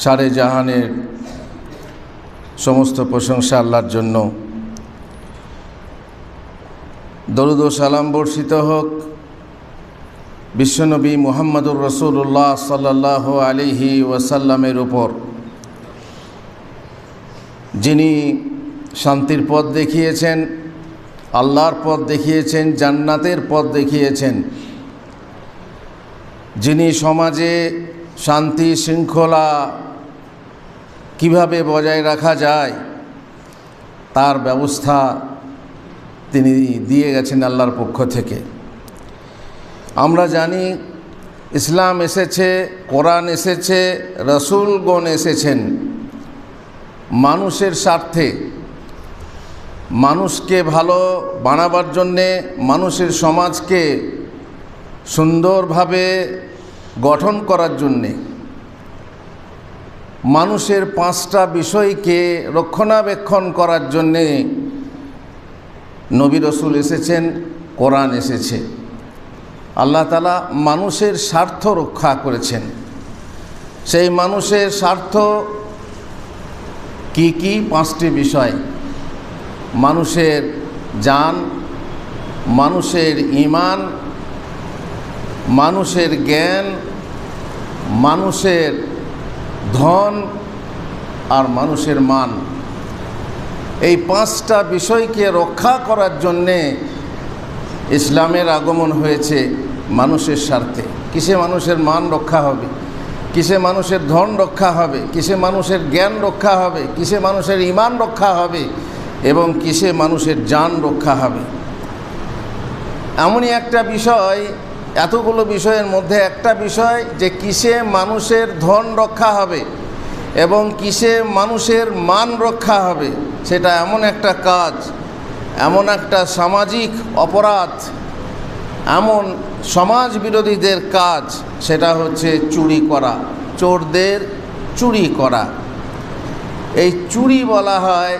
সারে জাহানের সমস্ত প্রশংসা আল্লাহর জন্য। দরুদ সালাম বর্ষিত হোক। বিশ্বনবী মুহাম্মদুর রসুল্লাহ সাল্লাহ আলিহি ওয়াসাল্লামের উপর। যিনি শান্তির পথ দেখিয়েছেন, আল্লাহর পথ দেখিয়েছেন, জান্নাতের পথ দেখিয়েছেন। যিনি সমাজে শান্তি, শৃঙ্খলা কীভাবে বজায় রাখা যায়, তার ব্যবস্থা তিনি দিয়ে গেছেন আল্লাহর পক্ষ থেকে। আমরা জানি ইসলাম এসেছে, কোরআন এসেছে, রসুলগণ এসেছেন। মানুষের স্বার্থে, মানুষকে ভালো বানাবার জন্যে মানুষের সমাজকে সুন্দরভাবে গঠন করার জন্যে মানুষের পাঁচটা বিষয়কে রক্ষণাবেক্ষণ করার জন্যে নবী রসুল এসেছেন, কোরআন এসেছে। আল্লাহ তালা মানুষের স্বার্থ রক্ষা করেছেন। সেই মানুষের স্বার্থ কি কি? পাঁচটি বিষয়। মানুষের জান, মানুষের ইমান মানুষের জ্ঞান, মানুষের ধন আর মানুষের মান। এই পাঁচটা বিষয়কে রক্ষা করার জন্যে ইসলামের আগমন হয়েছে মানুষের স্বার্থে। কিসে মানুষের মান রক্ষা হবে? কিসে মানুষের ধন রক্ষা হবে? কিসে মানুষের জ্ঞান রক্ষা হবে? কিসে মানুষের ইমান রক্ষা হবে? এবং কিসে মানুষের যান রক্ষা হবে? এমনই একটা বিষয় এতগুলো বিষয়ের মধ্যে একটা বিষয় যে কিসে মানুষের ধন রক্ষা হবে এবং কিসে মানুষের মান রক্ষা হবে, সেটা এমন একটা কাজ, এমন একটা সামাজিক অপরাধ, এমন সমাজ বিরোধীদের কাজ, সেটা হচ্ছে চুরি করা, চোরদের চুরি করা। এই চুরি বলা হয়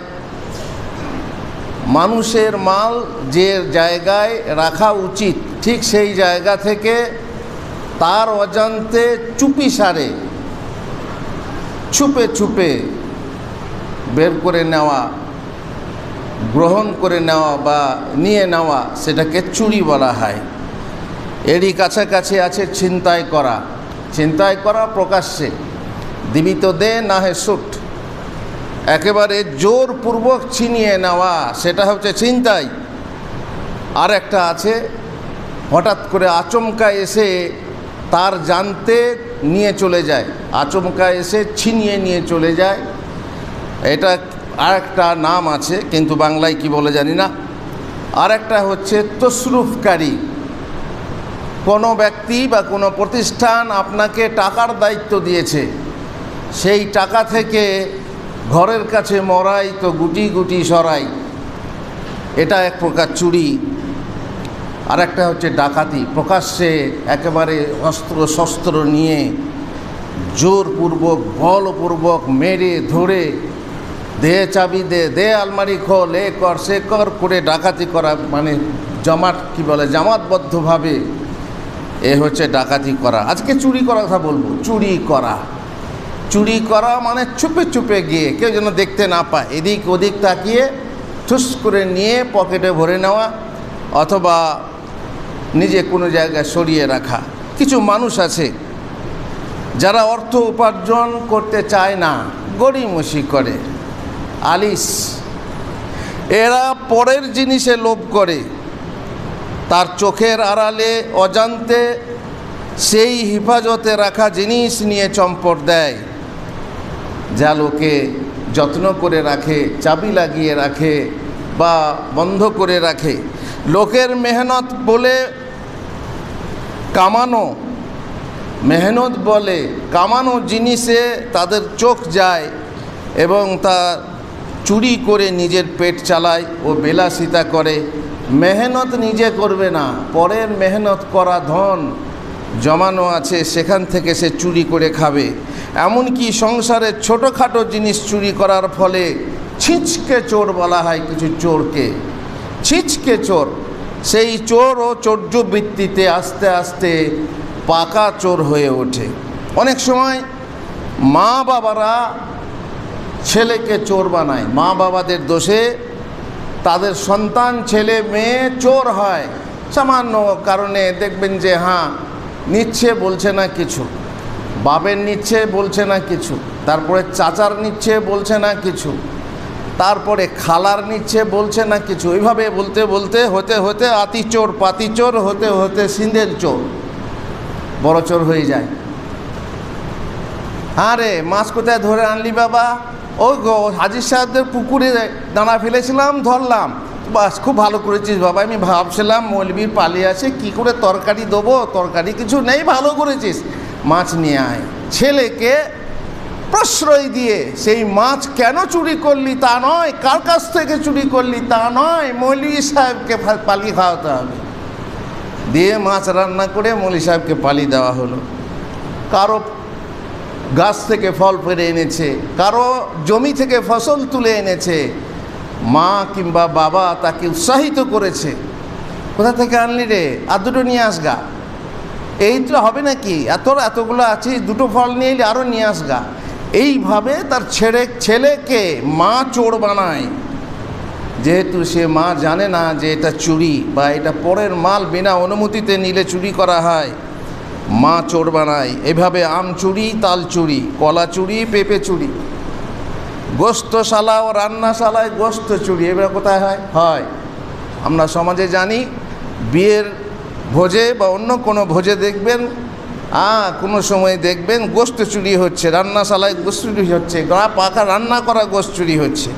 মানুষের মাল যে জায়গায় রাখা উচিত, ঠিক সেই জায়গা থেকে তার অজান্তে চুপি সারে ছুপে ছুপে বের করে নেওয়া, গ্রহণ করে নেওয়া বা নিয়ে নেওয়া সেটাকে চুরি বলা হয়। এরই কাছাকাছি আছে ছিনতাই করা। ছিনতাই করা প্রকাশ্যে। দিবিত দে, না হে সুট। একেবারে জোরপূর্বক ছিনিয়ে নেওয়া, সেটা হচ্ছে ছিনতাই। আর একটা আছে, হঠাৎ করে আচমকা এসে তার জানতে নিয়ে চলে যায়। আচমকা এসে ছিনিয়ে নিয়ে চলে যায়। এটা আর একটা নাম আছে, কিন্তু বাংলায় কি বলে জানি না। আর একটা হচ্ছে তসরুফকারী। কোনো ব্যক্তি বা কোনো প্রতিষ্ঠান আপনাকে টাকার দায়িত্ব দিয়েছে। সেই টাকা থেকে ঘরের কাছে মরাই তো গুটি গুটি সরাই। এটা এক প্রকার চুরি। আর একটা হচ্ছে ডাকাতি। প্রকাশ্যে একেবারে অস্ত্র শস্ত্র নিয়ে জোরপূর্বক, বলপূর্বক মেরে ধরে, দে চাবি দে দে আলমারি খোল, এ কর, সে কর করে ডাকাতি করা মানে জমাট, কি বলে, জামাতবদ্ধভাবে এ হচ্ছে ডাকাতি করা। আজকে চুরি করার কথা বলব। চুরি করা। চুরি করা মানে চুপে চুপে গিয়ে, কেউ যেন দেখতে না পায়। এদিক ওদিক তাকিয়ে ঠুস করে নিয়ে পকেটে ভরে নেওয়া অথবা নিজে কোনো জায়গায় সরিয়ে রাখা। কিছু মানুষ আছে যারা অর্থ উপার্জন করতে চায় না, গড়িমসি করে। আলিস, এরা পরের জিনিসে লোভ করে। তার চোখের আড়ালে অজান্তে সেই হেফাজতে রাখা জিনিস নিয়ে চম্পট দেয়। যা লোকে যত্ন করে রাখে, চাবি লাগিয়ে রাখে বা বন্ধ করে রাখে। লোকের মেহনত বলে কামানো, মেহনত বলে কামানো জিনিসে তাদের চোখ যায় এবং তা চুরি করে নিজের পেট চালায় ও বিলাসিতা করে। মেহনত নিজে করবে না, পরের মেহনত করা ধন। জমানো আছে, সেখান থেকে সে চুরি করে খাবে। এমনকি সংসারের ছোটোখাটো জিনিস চুরি করার ফলে ছিঁচকে চোর বলা হয় কিছু চোরকে। ছিঁচকে চোর, সেই চোর ও চৌর্যবৃত্তিতে আস্তে আস্তে পাকা চোর হয়ে ওঠে। অনেক সময় মা বাবারা ছেলেকে চোর বানায়। মা বাবাদের দোষে তাদের সন্তান, ছেলে, মেয়ে চোর হয়। সামান্য কারণে দেখবেন যে হ্যাঁ নিচ্ছে বলছে না কিছু। বাবের নিচ্ছে বলছে না কিছু। তারপরে চাচার নিচ্ছে বলছে না কিছু। তারপরে খালার নিচ্ছে বলছে না কিছু। ওইভাবে বলতে বলতে, হতে হতে আতি চোর, পাতি চোর, হতে হতে সিন্ধের চোর। বড় চোর হয়ে যায়। আরে, মাছ কোথায় ধরে আনলি বাবা? ও গো হাজির সাহেবদের পুকুরে দাঁড়া ফেলেছিলাম, ধরলাম। বাস, খুব ভালো করেছিস বাবা। আমি ভাবছিলাম মৌলবীর পালিয়ে আছে, কি করে তরকারি দেবো? তরকারি কিছু নেই, ভালো করেছিস। মাছ নিয়ে আয়। ছেলেকে প্রশ্রয় দিয়ে, সেই মাছ কেন চুরি করলি তা নয়, কার কাছ থেকে চুরি করলি তা নয় মৌলবী সাহেবকে পালিয়ে খাওয়াতে হবে। দিয়ে মাছ রান্না করে মৌলী সাহেবকে পালি দেওয়া হলো। কারও গাছ থেকে ফল পেরে এনেছে, কারও জমি থেকে ফসল তুলে এনেছে মা কিংবা বাবা তাকে উৎসাহিত করেছে। কোথা থেকে আনলি রে? আর দুটো নিয়ে আসগা। এই তো হবে নাকি? এত, এতগুলো আছে, দুটো ফল নিয়ে এলে আরও নিয়ে আসগা। এইভাবে তার ছেড়ে, ছেলেকে মা চোর বানায়। যেহেতু সে মা জানে না যে এটা চুরি বা এটা পরের মাল বিনা অনুমতিতে নিলে চুরি করা হয়, মা চোর বানায়। এভাবে আম চুরি, তাল চুরি, কলা চুরি, পেঁপে চুরি। গোস্তশালা ও রান্নাশালায় গোস্ত চুরি, এবার কোথায় হয়? হয়। আমরা সমাজে জানি, বিয়ের ভোজে বা অন্য কোনো ভোজে দেখবেন, আ, কোনো সময় দেখবেন গোস্ত চুরি হচ্ছে, রান্নাশালায় গোস্ত চুরি হচ্ছে, গা পাকা রান্না করা গোস্ত চুরি হচ্ছে।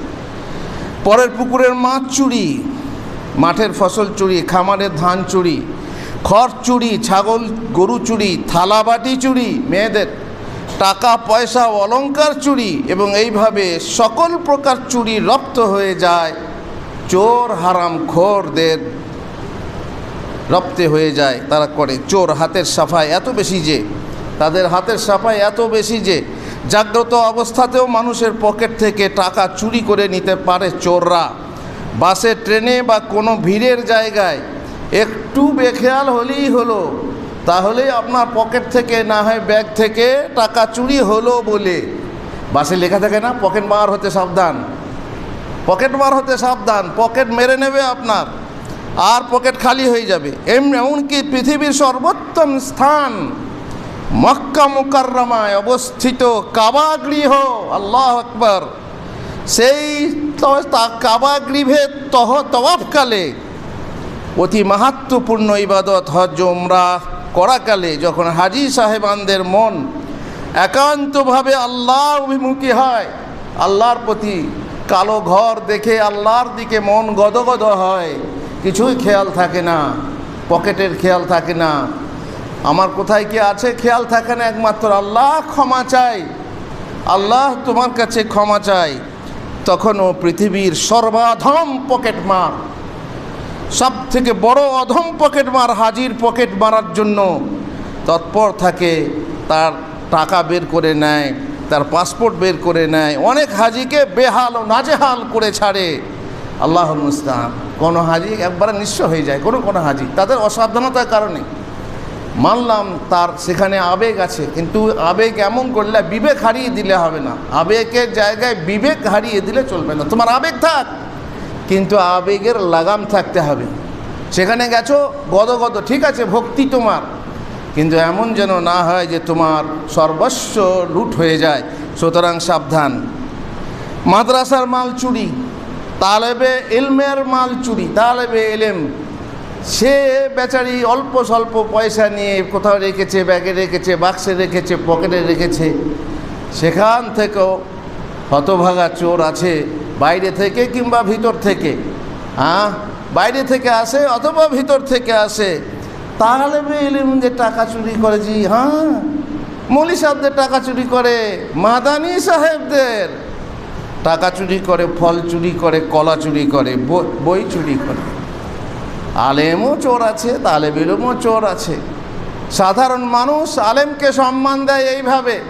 পরের পুকুরের মাছ চুরি, মাঠের ফসল চুরি খামারের ধান চুরি, খড় চুরি, ছাগল গরু চুরি থালা বাটি চুরি, মেয়েদের টাকা, পয়সা ও অলংকার চুরি এবং এইভাবে সকল প্রকার চুরি রপ্ত হয়ে যায়, চোর হারাম খোরদের রপ্তে হয়ে যায়, তারা করে। চোর হাতের সাফাই এত বেশি যে, তাদের হাতের সাফাই এত বেশি যে, জাগ্রত অবস্থাতেও মানুষের পকেট থেকে টাকা চুরি করে নিতে পারে চোররা। বাসে, ট্রেনে বা কোনো ভিড়ের জায়গায় একটু বেখেয়াল হলেই হলো তাহলেই আপনার পকেট থেকে না হয় ব্যাগ থেকে টাকা চুরি হলো বলে। বাসে লেখা থাকে না, পকেট মার হতে সাবধান। পকেট মার হতে সাবধান, পকেট মেরে নেবে আপনার, আর পকেট খালি হয়ে যাবে। এমনি, এমনকি পৃথিবীর সর্বোত্তম স্থান, মক্কা মুকাররমায় অবস্থিত কাবা গৃহ, আল্লাহ আকবর। সেই কাবা গৃহে তহ তওয়াফকালে অতি মাহাত্মপূর্ণ ইবাদত, হজ করাকালে যখন হাজি সাহেবানদের মন একান্তভাবে আল্লাহ অভিমুখী হয়, আল্লাহর প্রতি কালো ঘর দেখে আল্লাহর দিকে মন গদগদ হয়, কিছুই খেয়াল থাকে না, পকেটের খেয়াল থাকে না। আমার কোথায় কি আছে খেয়াল থাকে না, একমাত্র আল্লাহ ক্ষমা চাই, আল্লাহ তোমার কাছে ক্ষমা চাই। তখনও পৃথিবীর সর্বাধম পকেট মার সব থেকে বড় অধম পকেট মার, হাজির পকেট মারার জন্য তৎপর থাকে, তার টাকা বের করে নেয়, তার পাসপোর্ট বের করে নেয়, অনেক হাজিকে বেহাল ও নাজেহাল করে ছাড়ে। আল্লাহ মুস্তান কোনো হাজি একবারে নিঃস্ব হয়ে যায়, কোনো কোনো হাজি। তাদের অসাবধানতার কারণে। মানলাম তার সেখানে আবেগ আছে, কিন্তু আবেগ এমন করলে বিবেক হারিয়ে দিলে হবে না। আবেগের জায়গায় বিবেক হারিয়ে দিলে চলবে না। তোমার আবেগ থাক। কিন্তু আবেগের লাগাম থাকতে হবে। সেখানে গেছো, গদগদ, ঠিক আছে, ভক্তি তোমার। কিন্তু এমন যেন না হয় যে তোমার সর্বস্ব লুট হয়ে যায়। সুতরাং সাবধান। মাদ্রাসার মাল চুরি, তালেবে এলমের মাল চুরি, তালেবে এলেম। সে বেচারি অল্প স্বল্প পয়সা নিয়ে কোথাও রেখেছে, ব্যাগে রেখেছে, বাক্সে রেখেছে, পকেটে রেখেছে। সেখান থেকেও হতভাগা চোর আছে বাইরে থেকে কিংবা ভিতর থেকে? হ্যাঁ বাইরে থেকে আসে অথবা ভিতর থেকে আসে? তাহলে এলিম যে টাকা চুরি করে জি হ্যাঁ? মলি সাহেবদের টাকা চুরি করে মাদানি সাহেবদের। টাকা চুরি করে, ফল চুরি করে, কলা চুরি করে বই- চুরি করে। আলেমও চোর আছে তালেব ইলমও চোর আছে। সাধারণ মানুষ আলেমকে সম্মান দেয় এইভাবে।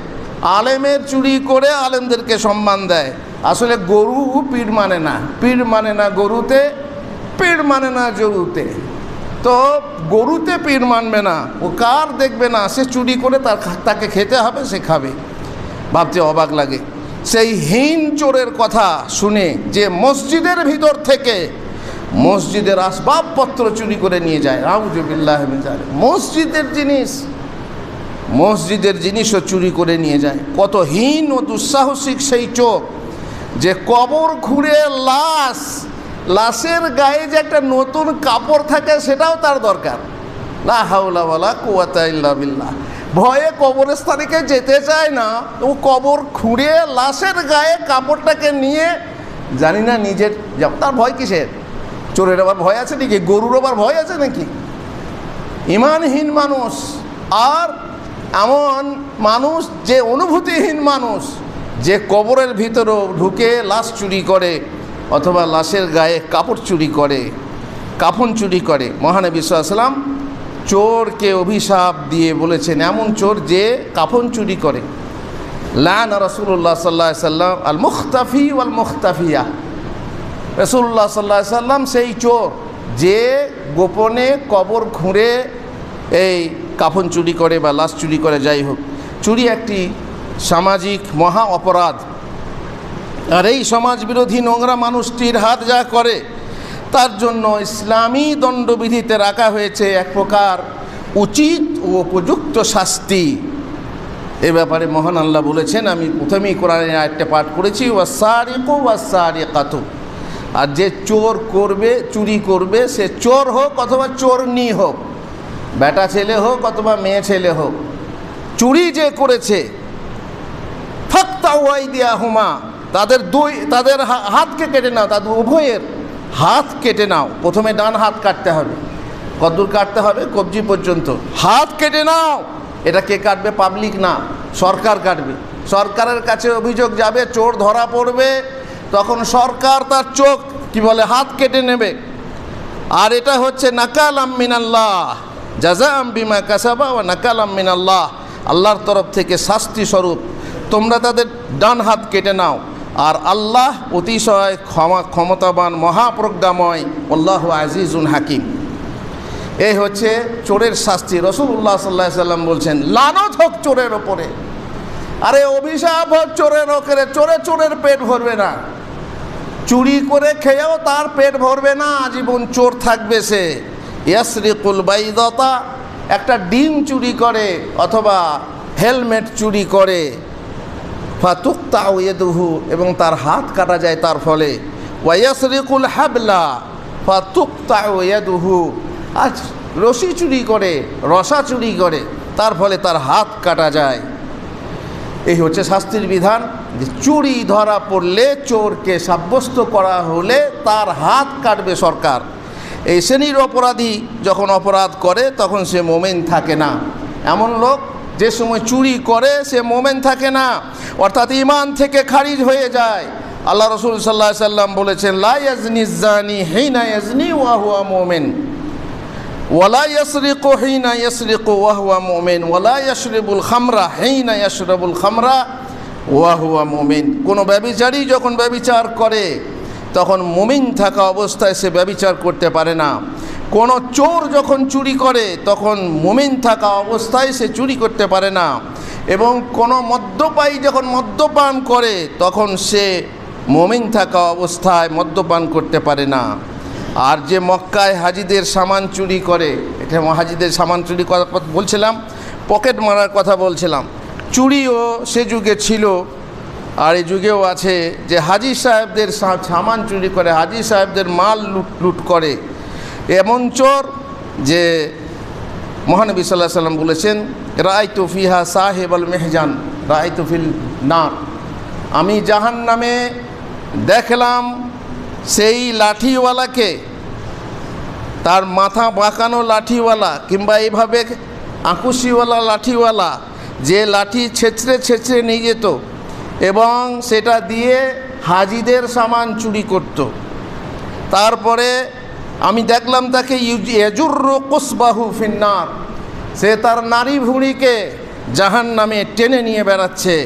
আলেমের চুরি করে আলেমদেরকে সম্মান দেয়। আসলে গরু পীর মানে না। পীর মানে না গরুতে, পীর মানে না জরুতে তো গরুতে পীর মানবে না। ও কার দেখবে না? সে চুরি করে তার তাকে খেতে হবে, সে খাবে। ভাবতে অবাক লাগে। সেই হীন চোরের কথা শুনে যে মসজিদের ভিতর থেকে মসজিদের আসবাবপত্র চুরি করে নিয়ে যায়। রাউজুবিল্লাহ মসজিদের জিনিস। মসজিদের জিনিসও চুরি করে নিয়ে যায়। কত হীন ও দুঃসাহসিক সেই চোখ যে কবর ঘুরে লাশ, লাশের গায়ে যে একটা নতুন কাপড় থাকে সেটাও তার দরকার। না হাওলা ওয়ালা কুয়াতা ইল্লা ভয়ে কবরস্থানে যেতে চায় না। ও কবর খুঁড়ে লাশের গায়ে কাপড়টাকে নিয়ে জানি না নিজের যাব তার ভয় কিসের? চোরের আবার ভয় আছে নাকি? গরুর আবার ভয় আছে নাকি? ইমানহীন মানুষ। আর এমন মানুষ, যে অনুভূতিহীন মানুষ, যে কবরের ভিতরেও ঢুকে লাশ চুরি করে, অথবা লাশের গায়ে কাপড় চুরি করে, কাফন চুরি করে। মহানবী সাল্লাম চোরকে অভিশাপ দিয়ে বলেছেন, এমন চোর যে কাফন চুরি করে। লান রসুল্লাহ সাল্লাহ সাল্লাম আল মুখতাফি ওয়াল মুখতাফিয়া রসুল্লাহ সাল্লাহ সাল্লাম সেই চোর, যে গোপনে কবর খুঁড়ে এই কাফন চুরি করে বা লাশ চুরি করে, যাই হোক। চুরি একটি সামাজিক মহা অপরাধ। আর এই সমাজ বিরোধী নোংরা মানুষটির হাত যা করে, তার জন্য ইসলামী দণ্ডবিধিতে রাখা হয়েছে এক প্রকার উচিত ও উপযুক্ত শাস্তি। এ ব্যাপারে মহান আল্লাহ বলেছেন, আমি প্রথমেই কোরআনের আয়টা পাঠ করেছি ওয়াসারিকু ওয়াসারিকাতু আর যে চোর করবে, চুরি করবে, সে চোর হোক অথবা চোরনি হোক বেটা ছেলে হোক অথবা মেয়ে ছেলে হোক, চুরি যে করেছে ফাক্তা দিয়া হুমা তাদের দুই, তাদের হাতকে কেটে নাও, তাদের উভয়ের হাত কেটে নাও। প্রথমে ডান হাত কাটতে হবে। কদ্দূর কাটতে হবে? কবজি পর্যন্ত। হাত কেটে নাও। এটা কে কাটবে? পাবলিক না। সরকার কাটবে। সরকারের কাছে অভিযোগ যাবে, চোর ধরা পড়বে। তখন সরকার তার চোখ, কি বলে, হাত কেটে নেবে। আর এটা হচ্ছে নাকাল আম্মিনাল্লাহ জাজা বিমা কাসাবা ও নাকাল আম্মিনাল্লাহ আল্লাহর তরফ থেকে শাস্তি স্বরূপ। তোমরা তাদের ডান হাত কেটে নাও। আর আল্লাহ অতিশয় ক্ষমা, ক্ষমতাবান মহাপ্রজ্ঞাময়, আল্লাহ আজিজুন হাকিম। এই হচ্ছে চোরের শাস্তি। রসুল্লাহ সাল্লাহ সাল্লাম বলছেন, লানত হোক চোরের ওপরে। আরে অভিশাপ হোক চোরের ওপরে। চোরে চোরের পেট ভরবে না। চুরি করে খেয়েও তার পেট ভরবে না। আজীবন চোর থাকবে সে। ইয়াসরিকুল বাইদতা, একটা ডিম চুরি করে অথবা হেলমেট চুরি করে। ফাতুক্তা ওয়েদুহু এবং তার হাত কাটা যায় তার ফলে। ওয়াইয়াসরিকুল হাবলা ফাতুক্তা ওয়েদুহু আজ রশি চুরি করে, রসা চুরি করে, তার ফলে তার হাত কাটা যায়। এই হচ্ছে শাস্তির বিধান, যে চুরি ধরা পড়লে চোরকে সাব্যস্ত করা হলে তার হাত কাটবে সরকার। এই শ্রেণির অপরাধী যখন অপরাধ করে, তখন সে মোমেন থাকে না। এমন লোক যে সময় চুরি করে, সে মোমেন থাকে না। অর্থাৎ ইমান থেকে খারিজ হয়ে যায়। আল্লাহ রসুল সাল্লাহ সাল্লাম বলেছেন লাইয়াজনি জানি হেইনা ইয়াজনি ওয়াহুয়া মোমেন। ওয়ালা ইয়াসরিকু হিনা ইয়াসরিকু ওয়াহুয়া মুমিন। ওয়ালা ইয়াশরিবুল খামরা হিনা ইয়াশরাবুল খামরা ওয়াহুয়া মুমিন। কোনো ব্যবিচারী যখন ব্যবিচার করে তখন মুমিন থাকা অবস্থায় সে ব্যবিচার করতে পারে না। কোনো চোর যখন চুরি করে, তখন মুমিন থাকা অবস্থায় সে চুরি করতে পারে না। এবং কোনো মদ্যপায়ী যখন মদ্যপান করে, তখন সে মুমিন থাকা অবস্থায় মদ্যপান করতে পারে না। আর যে মক্কায় হাজিদের সামান চুরি করে, এটা হাজিদের সামান চুরি করার কথা বলছিলাম, পকেট মারার কথা বলছিলাম। চুরিও সে যুগে ছিল আর এই যুগেও আছে যে হাজি সাহেবদের সামান চুরি করে, হাজি সাহেবদের মাল লুট লুট করে। এমন চোর যে মহানবী সাল্লাহ সাল্লাম বলেছেন রায় তুফিহা সাহেব আল মেহজান রায় তুফিল না আমি জাহান নামে দেখলাম সেই লাঠিওয়ালাকে, তার মাথা বাঁকানো লাঠিওয়ালা কিংবা এইভাবে আঁকুশিওয়ালা লাঠিওয়ালা, যে লাঠি ছেঁচড়ে ছেঁচড়ে নিয়ে যেত এবং সেটা দিয়ে হাজিদের সামান চুরি করত। তারপরে আমি দেখলাম তাকে কোসবাহু ফিন্নার। সে তার নারী ভুঁড়িকে জাহান নামে টেনে নিয়ে বেড়াচ্ছে।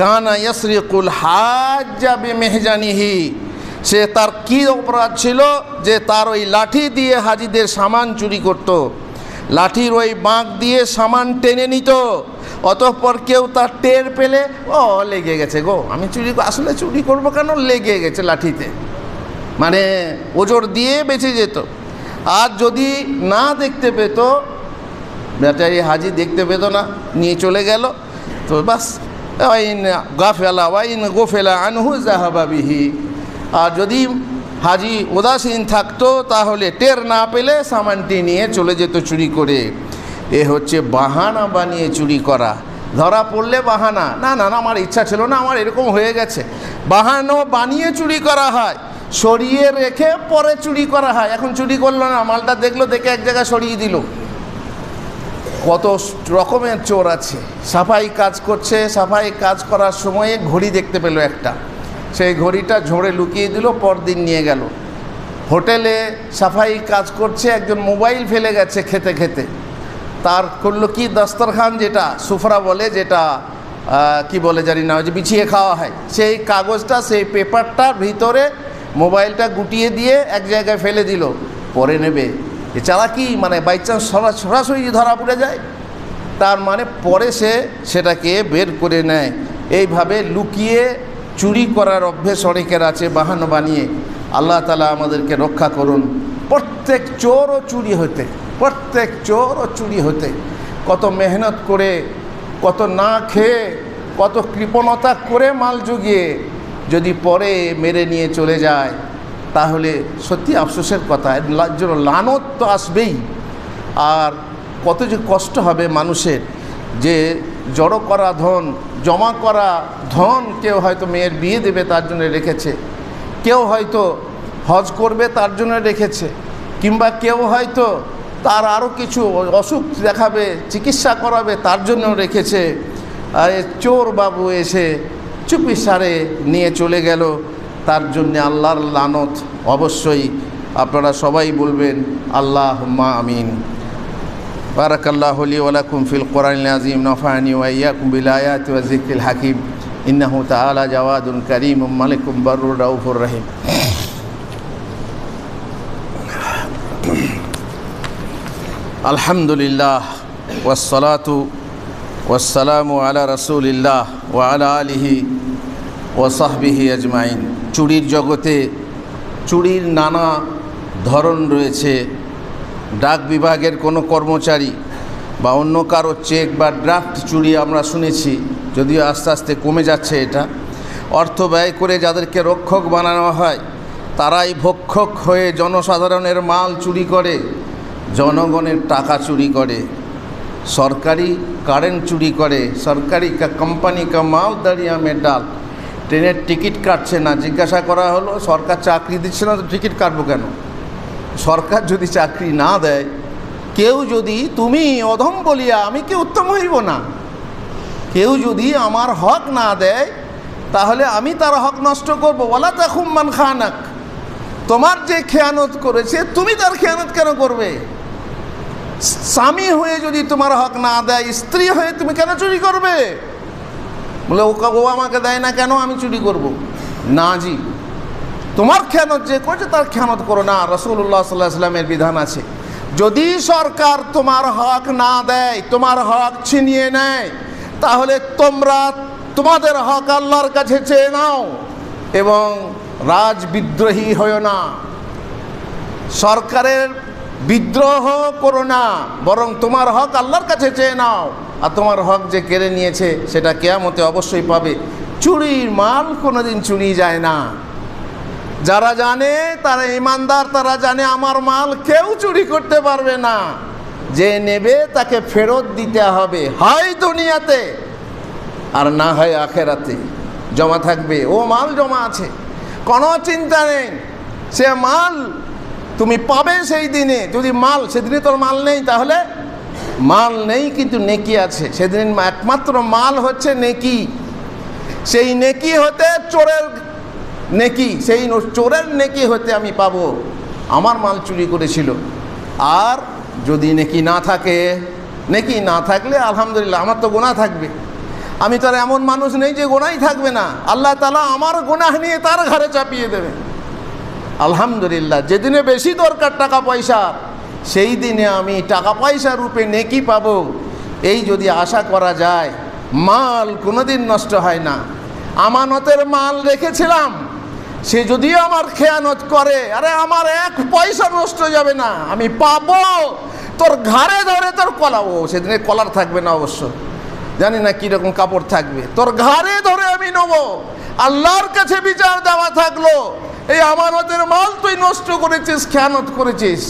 কানা ইয়াসরিকুল হাজ্জা বে মেহজানিহি সে তার কি অপরাধ ছিল যে তার ওই লাঠি দিয়ে হাজিদের সামান চুরি করত। লাঠির ওই বাঁক দিয়ে সামান টেনে নিত। অতঃপর কেউ তার টের পেলে, ও, লেগে গেছে গো। আমি চুরি আসলে চুরি করব কেন? লেগে গেছে লাঠিতে। মানে ওজোর দিয়ে বেঁচে যেত। আর যদি না দেখতে পেত, ব্যাটারি হাজি দেখতে পেত না, নিয়ে চলে গেল। তো বাস, ওয়াইন গাফেলা, ওয়াইন গোফেলা আনহু জাহাবাবিহি আর যদি হাজি উদাসীন থাকতো, তাহলে টের না পেলে সামানটি নিয়ে চলে যেত চুরি করে। এ হচ্ছে বাহানা বানিয়ে চুরি করা। ধরা পড়লে বাহানা। না না না, আমার ইচ্ছা ছিল না, আমার এরকম হয়ে গেছে। বাহানো বানিয়ে চুরি করা হয়, সরিয়ে রেখে পরে চুরি করা হয়। এখন চুরি করল না, মালটা দেখল, দেখে এক জায়গায় সরিয়ে দিল। কত রকমের চোর আছে। সাফাই কাজ করছে, সাফাই কাজ করার সময়ে ঘড়ি দেখতে পেল একটা। সেই ঘড়িটা ঝোড়ে লুকিয়ে দিল, পরদিন নিয়ে গেল। হোটেলে সাফাই কাজ করছে, একজন মোবাইল ফেলে গেছে খেতে খেতে। তার করল কি? দস্তরখান যেটা, সুফরা বলে যেটা কি বলে জানি না যে বিছিয়ে খাওয়া হয়। সেই কাগজটা, সেই পেপারটার ভিতরে মোবাইলটা গুটিয়ে দিয়ে এক জায়গায় ফেলে দিল। পরে নেবে। এছাড়া কি? মানে বাই চান্স সরাসরি ধরা পড়ে যায়। তার মানে পরে সে সেটাকে বের করে নেয়। এইভাবে লুকিয়ে চুরি করার অভ্যেস অনেকের আছে, বাহানো বানিয়ে। আল্লাহ তালা আমাদেরকে রক্ষা করুন। প্রত্যেক চোর ও চুরি হতে প্রত্যেক চোর ও চুরি হতে। কত মেহনত করে, কত না খেয়ে, কত কৃপণতা করে মাল জুগিয়ে যদি পরে মেরে নিয়ে চলে যায়, তাহলে সত্যি আফসোসের কথা। জন্য লানত তো আসবেই। আর কত যে কষ্ট হবে মানুষের, যে জড়ো করা ধন, জমা করা ধন কেউ হয়তো মেয়ের বিয়ে দেবে তার জন্য রেখেছে। কেউ হয়তো হজ করবে তার জন্য রেখেছে। কিংবা কেউ হয়তো তার আরও কিছু অসুখ দেখাবে চিকিৎসা করাবে তার জন্য রেখেছে আর এ চোর বাবু এসে চুপি সারে নিয়ে চলে গেল তার জন্য আল্লাহর লানত অবশ্যই আপনারা সবাই বলবেন আল্লাহ মা আমিন بارك الله لي ولكم في القرآن العظيم نفعني وإياكم بالآيات والذكر الحكيم إنه تعالى جواد كريم ملك بر رؤوف رحيم আলহামদুলিল্লাহ ওয়াসলাতু ওয়াসালামু আলা রসুলিল্লাহ ওয়া আলা আলিহি ওয়াসাহবিহি আজমাইন। চুরির জগতে চুরির নানা ধরন রয়েছে। ডাক বিভাগের কোনো কর্মচারী বা অন্য কারও চেক বা ড্রাফট চুরি আমরা শুনেছি, যদিও আস্তে আস্তে কমে যাচ্ছে এটা। অর্থ ব্যয় করে যাদেরকে রক্ষক বানানো হয়, তারাই ভক্ষক হয়ে জনসাধারণের মাল চুরি করে। জনগণের টাকা চুরি করে, সরকারি কারেন্ট চুরি করে, সরকারি কোম্পানি কা মাল দাঁড়িয়ে মে ডাল। ট্রেনের টিকিট কাটছে না, জিজ্ঞাসা করা হলো, সরকার চাকরি দিচ্ছে না, তো টিকিট কাটবো কেন? সরকার যদি চাকরি না দেয়, কেউ যদি, তুমি অধম বলিয়া, আমি কি উত্তম হইব না? কেউ যদি আমার হক না দেয়, তাহলে আমি তার হক নষ্ট করব। বলা তা খুম্মান খানাক। তোমার যে খেয়ানত করেছে, তুমি তার খেয়ানত কেন করবে? স্বামী হয়ে যদি তোমার হক না দেয়, স্ত্রী হয়ে তুমি কেন চুরি করবে? বলে ও ও আমাকে দেয় না কেন? আমি চুরি করব। না জি। তোমার খেয়ানত যে করছে, তার খেয়ানত করো না। রসুল্লাহ সাল্লাহ সাল্লামের বিধান আছে। যদি সরকার তোমার হক না দেয়, তোমার হক ছিনিয়ে নেয়, তাহলে তোমরা তোমাদের হক আল্লাহর কাছে চেয়ে নাও এবং রাজবিদ্রোহী হও না। সরকারের বিদ্রোহ করো না, বরং তোমার হক আল্লাহর কাছে চেয়ে নাও। আর তোমার হক যে কেড়ে নিয়েছে, সেটা কেয়ামতে অবশ্যই পাবে। চুরির মাল কোনোদিন চুরি যায় না। যারা জানে, তারা ইমানদার, তারা জানে আমার মাল কেউ চুরি করতে পারবে না। যে নেবে, তাকে ফেরত দিতে হবে, হয় দুনিয়াতে। আর না হয় আখেরাতে। জমা থাকবে। ও মাল জমা আছে। কোনো চিন্তা নেই। সে মাল তুমি পাবে সেই দিনে। যদি মাল, সেদিনে তোর মাল নেই, তাহলে মাল নেই কিন্তু নেকি আছে। সেদিন একমাত্র মাল হচ্ছে নেকি। সেই নেকি হতে চোরের নেকি, সেই চোরের নেকি হতে আমি পাবো। আমার মাল চুরি করেছিল। আর যদি নেকি না থাকে, নেকি না থাকলে আলহামদুলিল্লাহ আমার তো গোনা থাকবে। আমি তার এমন মানুষ নেই যে গোনাই থাকবে না। আল্লাহ তালা আমার গোনাহ নিয়ে তার ঘরে চাপিয়ে দেবে। আলহামদুলিল্লাহ, যেদিনে বেশি দরকার টাকা পয়সা, সেই দিনে আমি টাকা পয়সা রূপে নেকি পাবো। এই যদি আশা করা যায়, মাল কোনোদিন নষ্ট হয় না। আমানতের মাল রেখেছিলাম, সে যদিও আমার খেয়ানত করে, আরে আমার এক পয়সা নষ্ট যাবে না, আমি পাবো। তোর ঘাড়ে ধরে তোর কলাবো সেদিনে কলার থাকবে না অবশ্য। জানি না কীরকম কাপড় থাকবে। তোর ঘাড়ে ধরে আমি নেব। আল্লাহর কাছে বিচার দেওয়া থাকল। এই আমানতের মাল তুই নষ্ট করেছিস, খেয়ানত করেছিস।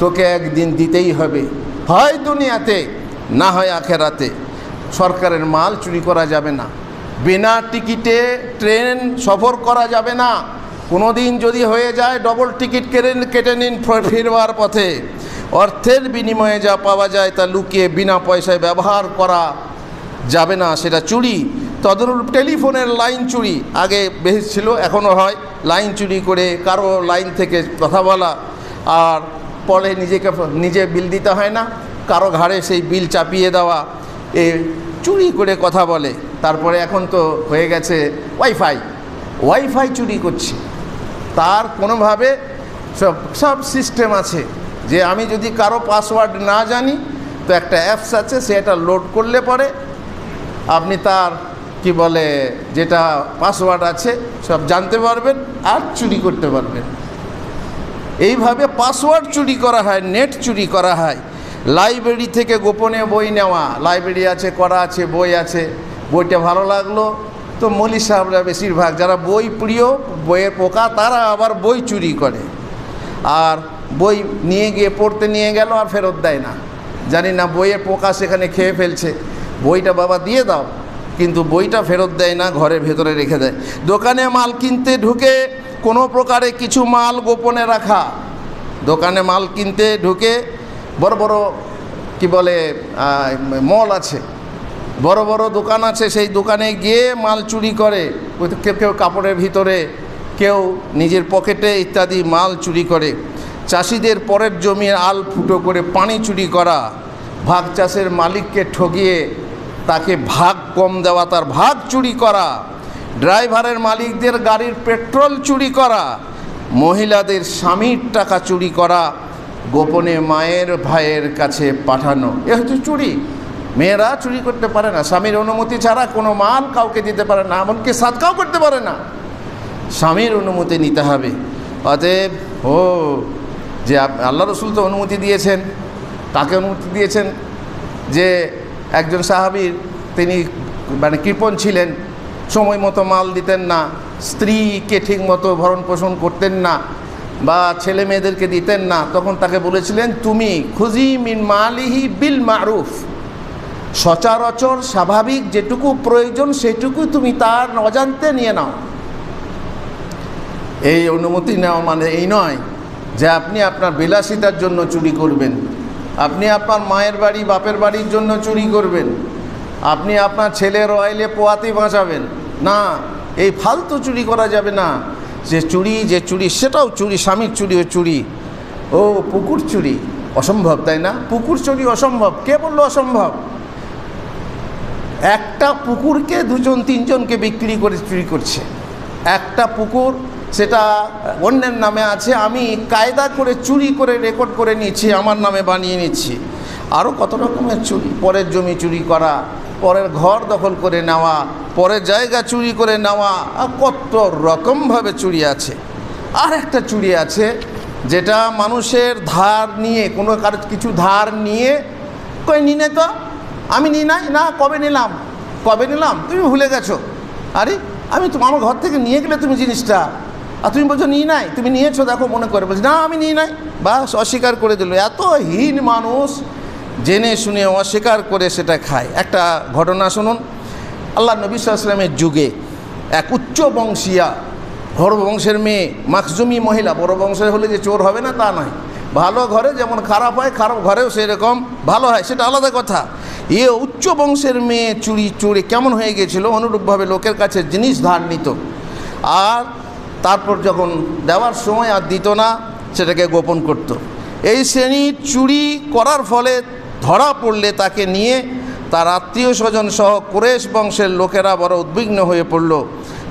তোকে একদিন দিতেই হবে। হয় দুনিয়াতে, না হয় আখেরাতে। সরকারের মাল চুরি করা যাবে না। বিনা টিকিটে ট্রেন সফর করা যাবে না। কোনো দিন যদি হয়ে যায় ডবল টিকিট কেটে কেটে নিন ফিরবার পথে। অর্থের বিনিময়ে যা পাওয়া যায় তা লুকিয়ে বিনা পয়সায় ব্যবহার করা যাবে না। সেটা চুরি। তদনুরূপ টেলিফোনের লাইন চুরি। আগে বেশ ছিল, এখনও হয়। লাইন চুরি করে কারও লাইন থেকে কথা বলা আর পরে নিজেকে নিজে বিল দিতে হয় না। কারও ঘাড়ে সেই বিল চাপিয়ে দেওয়া, এ চুরি করে কথা বলে। তারপরে এখন তো হয়ে গেছে ওয়াইফাই। ওয়াইফাই চুরি করছে। তার কোনোভাবে সব সব সিস্টেম আছে। যে আমি যদি কারও পাসওয়ার্ড না জানি, তো একটা অ্যাপস আছে, সেটা লোড করলে পরে আপনি তার কি বলে, যেটা পাসওয়ার্ড আছে, সব জানতে পারবেন আর চুরি করতে পারবেন। এইভাবে পাসওয়ার্ড চুরি করা হয় নেট চুরি করা হয়। লাইব্রেরি থেকে গোপনে বই নেওয়া লাইব্রেরি আছে করা আছে, বই আছে, বইটা ভালো লাগল। তো মলি সাহেবরা বেশিরভাগ যারা বই প্রিয়, বইয়ের পোকা, তারা আবার বই চুরি করে। আর বই নিয়ে গিয়ে পড়তে নিয়ে গেল আর ফেরত দেয় না। জানি না বইয়ের পোকা সেখানে খেয়ে ফেলছে। বইটা বাবা দিয়ে দাও। কিন্তু বইটা ফেরত দেয় না, ঘরের ভেতরে রেখে দেয়। দোকানে মাল কিনতে ঢুকে কোনো প্রকারে কিছু মাল গোপনে রাখা। দোকানে মাল কিনতে ঢুকে বড় বড়, কি বলে মল আছে। বড় বড় দোকান আছে, সেই দোকানে গিয়ে মাল চুরি করে। কেউ কেউ কাপড়ের ভিতরে, কেউ নিজের পকেটে ইত্যাদি মাল চুরি করে। চাষিদের পরের জমির আল ফুটো করে পানি চুরি করা। ভাগ চাষের মালিককে ঠগিয়ে তাকে ভাগ কম দেওয়া, তার ভাগ চুরি করা, ড্রাইভারের মালিকদের গাড়ির পেট্রোল চুরি করা, মহিলাদের স্বামীর টাকা চুরি করা, গোপনে মায়ের ভাইয়ের কাছে পাঠানো। এ হচ্ছে চুরি। মেয়েরা চুরি করতে পারে না। স্বামীর অনুমতি ছাড়া কোনো মাল কাউকে দিতে পারে না, এমনকি সাদকাও করতে পারে না। স্বামীর অনুমতি নিতে হবে। অতএব, ও, যে আল্লাহ রসুল তো অনুমতি দিয়েছেন কাকে অনুমতি দিয়েছেন যে একজন সাহাবীর, তিনি মানে কৃপণ ছিলেন, সময় মতো মাল দিতেন না, স্ত্রীকে ঠিক মতো ভরণ পোষণ করতেন না বা ছেলে মেয়েদেরকে দিতেন না, তখন তাকে বলেছিলেন, তুমি খুজি মিন মালিহি বিল মারুফ। সচরাচর স্বাভাবিক যেটুকু প্রয়োজন সেটুকু তুমি তার অজান্তে নিয়ে নাও। এই অনুমতি নেওয়া মানে এই নয় যে আপনি আপনার বিলাসিতার জন্য চুরি করবেন। আপনি আপনার মায়ের বাড়ি, বাপের বাড়ির জন্য চুরি করবেন। আপনি আপনার ছেলের অয়েলে পোয়াতে বাঁচাবেন। না, এই ফালতু চুরি করা যাবে না। যে চুরি যে চুরি, সেটাও চুরি, স্বামীর চুরি ও চুরি। ও, পুকুর চুরি, অসম্ভব, তাই না? পুকুর চুরি অসম্ভব, কে বলল অসম্ভব? একটা পুকুরকে দুজন, তিনজনকে বিক্রি করে চুরি করছে। একটা পুকুর সেটা অন্যের নামে আছে, আমি কায়দা করে চুরি করে রেকর্ড করে নিচ্ছি আমার নামে বানিয়ে নিচ্ছি আরও কত রকমের চুরি? পরের জমি চুরি করা, পরের ঘর দখল করে নেওয়া, পরের জায়গা চুরি করে নেওয়া কত রকমভাবে চুরি আছে। আর একটা চুরি আছে, যেটা মানুষের ধার নিয়ে, কোনো কারও কিছু ধার নিয়ে, কই নিনে তো? আমি নি নাই? না, কবে নিলাম? কবে নিলাম? তুমি ভুলে গেছো। আরে, আমি তো, আমার ঘর থেকে নিয়ে গেলে তুমি জিনিসটা। আর তুমি বলছো নিই নাই। তুমি নিয়েছো, দেখো, মনে করে। বলছি, না, আমি নিয়ে নাই। বা অস্বীকার করে দিল। এত হীন মানুষ, জেনে শুনে অস্বীকার করে সেটা খায়। একটা ঘটনা শুনুন। আল্লাহ নবী সাল্লামের যুগে এক উচ্চ বংশীয়া, বড় বংশের মেয়ে মাকজুমি মহিলা, বড় বংশের হলে যে চোর হবে না, তা নয়। ভালো ঘরে যেমন খারাপ হয়, খারাপ ঘরেও সেরকম ভালো হয়, সেটা আলাদা কথা। এ উচ্চ বংশের মেয়ে চুরি চুরি কেমন হয়ে গেছিল অনুরূপভাবে লোকের কাছে জিনিস ধার নিত। আর তারপর যখন দেওয়ার সময় আর দিত না, সেটাকে গোপন করত। এই শ্রেণির চুরি করার ফলে ধরা পড়লে তাকে নিয়ে তার আত্মীয় স্বজন সহ কুরেশ বংশের লোকেরা বড় উদ্বিগ্ন হয়ে পড়ল।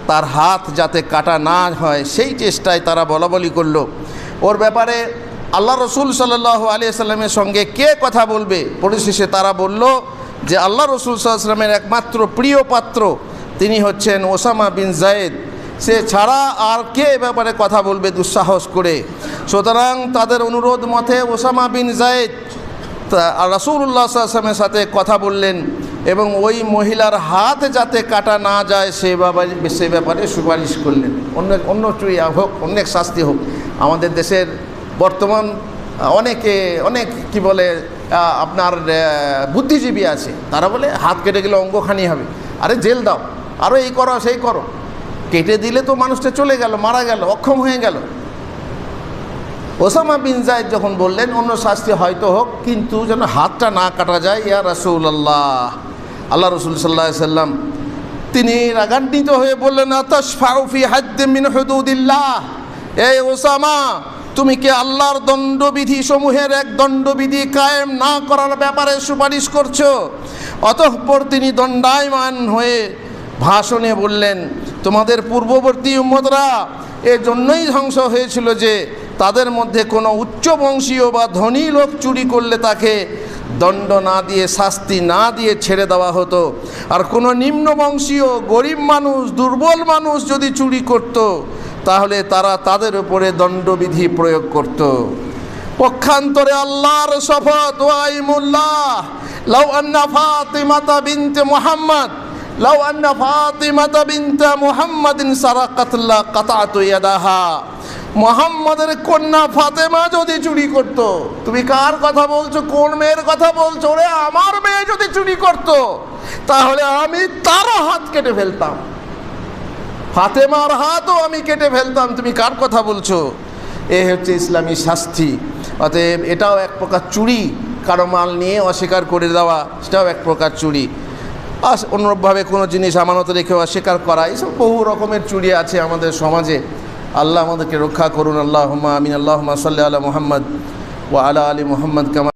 তার হাত যাতে কাটা না হয়, সেই চেষ্টায় তারা বলা বলি করল। ওর ব্যাপারে আল্লাহ রসুল সাল্লাহ আলিয়া সাল্লামের সঙ্গে কে কথা বলবে? পরিশেষে তারা বলল যে, আল্লাহ রসুল সাল্লামের একমাত্র প্রিয় পাত্র তিনি হচ্ছেন ওসামা বিন জায়েদ। সে ছাড়া আর কে ব্যাপারে কথা বলবে দুঃসাহস করে? সুতরাং তাদের অনুরোধ মতে ওসামা বিন জায়েদ রাসুল্লাহ আসলামের সাথে কথা বললেন এবং ওই মহিলার হাত যাতে কাটা না যায় সে ব্যাপারে সে ব্যাপারে সুপারিশ করলেন। অন্য অন্য চুরি হোক অনেক শাস্তি হোক। আমাদের দেশের বর্তমান অনেকে, অনেক কি বলে আপনার বুদ্ধিজীবী আছে। তারা বলে হাত কেটে গেলে অঙ্গখানি হবে। আরে জেল দাও। আরও এই করো, সেই করো। কেটে দিলে তো মানুষটা চলে গেল, মারা গেল, অক্ষম হয়ে গেল। ওসামা বিন জায়দ যখন বললেন, অন্য শাস্তি হয়তো হোক, কিন্তু যেন হাতটা না কাটা যায়, ইয়া রসুল আল্লাহ আল্লাহ রসুল সাল্লাহ সাল্লাম তিনি রাগান্বিত হয়ে বললেন ফাউফি ওসামা, তুমি কি আল্লাহর দণ্ডবিধি সমূহের এক দণ্ডবিধি কায়েম না করার ব্যাপারে সুপারিশ করছ? অতঃপর তিনি দণ্ডায়মান হয়ে ভাষণে বললেন তোমাদের পূর্ববর্তী উম্মতরা এর জন্যই ধ্বংস হয়েছিল যে তাদের মধ্যে কোনো উচ্চ বংশীয় বা ধনী লোক চুরি করলে তাকে দণ্ড না দিয়ে, শাস্তি না দিয়ে ছেড়ে দেওয়া হতো। আর কোনো নিম্ন বংশীয় গরিব মানুষ, দুর্বল মানুষ যদি চুরি করত, তাহলে তারা তাদের উপরে দণ্ডবিধি প্রয়োগ করত। পক্ষান্তরে আল্লাহর শপথ, ওয়াইমুল্লাহ। লাউ আন্না ফাতিমাতা বিনতে মুহাম্মদ। লাউ আন্না ফাতিমাতা বিনতে মুহাম্মাদিন লা কাতাতু ইয়াদাহা। মোহাম্মদের কন্যা ফাতেমা যদি চুরি করত, তুমি কার কথা বলছো, কোন মেয়ের কথা বলছো? ওরে, আমার মেয়ে যদি চুরি করত, তাহলে আমি তারও হাত কেটে ফেলতাম। ফাতেমার হাতও আমি কেটে ফেলতাম, তুমি কার কথা বলছো? এ হচ্ছে ইসলামী শাস্তি। অতএব এটাও এক প্রকার চুরি, কারও মাল নিয়ে অস্বীকার করে দেওয়া, সেটাও এক প্রকার চুরি। আর অন্যভাবে কোনো জিনিস আমানত রেখে অস্বীকার করা, এইসব বহু রকমের চুরি আছে আমাদের সমাজে। আল্লাহ আমাদেরকে রক্ষা করুন। আল্লাহ আমিন। আল্লাহ সাল্লাহ আলা মোহাম্মদ ও আলা আলী মোহাম্মদ কামা